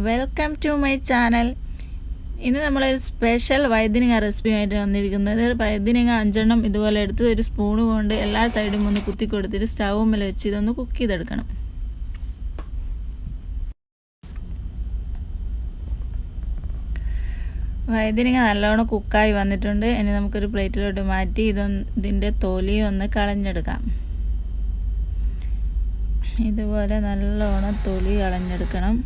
Welcome to my channel ഇന്ന് നമ്മളൊരു special വൈദ്യനിക റെസിപ്പിയുമായിട്ട് വന്നിരിക്കുന്നത്. വൈദ്യനിക അഞ്ചെണ്ണം ഇതുപോലെ എടുത്ത് ഒരു സ്പൂൺ കൊണ്ട് എല്ലാ സൈഡും ഒന്ന് കുത്തി കൊടുത്തിട്ട് സ്റ്റൗമ്മൽ വെച്ച് ഇതൊന്ന് കുക്ക് ചെയ്തെടുക്കണം. വൈദ്യനിക നല്ലോണം കുക്കായി വന്നിട്ടുണ്ട്. ഇനി നമുക്കൊരു പ്ലേറ്റിലോട്ട് മാറ്റി ഇതൊന്ന് ഇതിന്റെ തൊലി ഒന്ന് കളഞ്ഞെടുക്കാം. ഇതുപോലെ നല്ലോണം തൊലി കളഞ്ഞെടുക്കണം.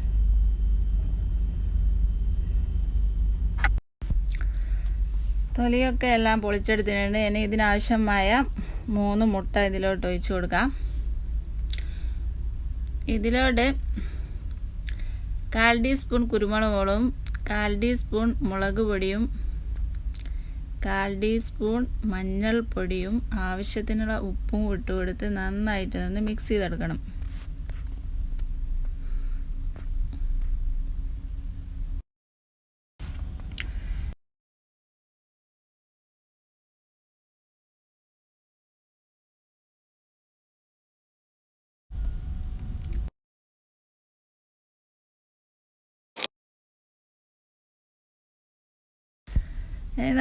തൊലിയൊക്കെ എല്ലാം പൊളിച്ചെടുത്തിട്ടുണ്ട്. ഇനി ഇതിനാവശ്യമായ മൂന്ന് മുട്ട ഇതിലോട്ട് ഒഴിച്ചു കൊടുക്കാം. ഇതിലോട്ട് കാൽ ടീസ്പൂൺ കുരുമുളകും കാൽ ടീസ്പൂൺ മുളക് പൊടിയും കാൽ ടീസ്പൂൺ മഞ്ഞൾപ്പൊടിയും ആവശ്യത്തിനുള്ള ഉപ്പും ഇട്ടുകൊടുത്ത് നന്നായിട്ട് നിന്ന് മിക്സ് ചെയ്തെടുക്കണം.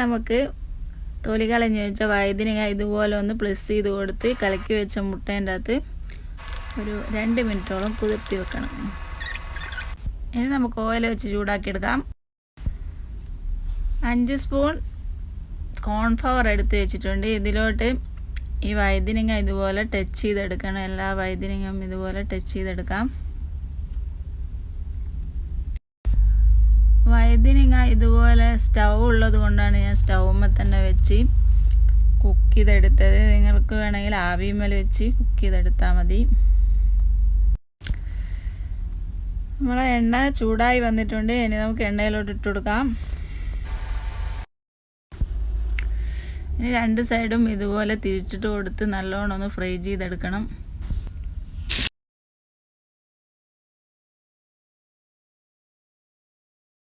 നമുക്ക് തൊലി കളഞ്ഞു വെച്ച വൈദ്യനിക ഇതുപോലെ ഒന്ന് പ്ലസ് ചെയ്ത് കൊടുത്ത് കലക്കി വെച്ച മുട്ടേന്റെ അകത്ത് ഒരു രണ്ട് മിനിറ്റോളം കുതിർത്തി വെക്കണം. ഇനി നമുക്ക് ഓയിൽ വെച്ച് ചൂടാക്കിയെടുക്കാം. അഞ്ച് സ്പൂൺ കോൺഫ്ലവർ എടുത്ത് വെച്ചിട്ടുണ്ട്. ഇതിലോട്ട് ഈ വഴുതിനങ്ങ ഇതുപോലെ ടച്ച് ചെയ്തെടുക്കണം. എല്ലാ വഴുതിനങ്ങയും ഇതുപോലെ ടച്ച് ചെയ്തെടുക്കാം. വഴുതിനങ്ങ ഇതുപോലെ സ്റ്റൗ ഉള്ളത് കൊണ്ടാണ് ഞാൻ സ്റ്റൗമ്മ തന്നെ വെച്ച് കുക്ക് ചെയ്തെടുത്തത്. നിങ്ങൾക്ക് വേണമെങ്കിൽ ആവിമേൽ വെച്ച് കുക്ക് ചെയ്തെടുത്താൽ മതി. നമ്മളെ എണ്ണ ചൂടായി വന്നിട്ടുണ്ട്. ഇനി നമുക്ക് എണ്ണയിലോട്ട് ഇട്ട് കൊടുക്കാം. ഇനി രണ്ട് സൈഡും ഇതുപോലെ തിരിച്ചിട്ട് കൊടുത്ത് നല്ലോണം ഒന്ന് ഫ്രൈ ചെയ്തെടുക്കണം.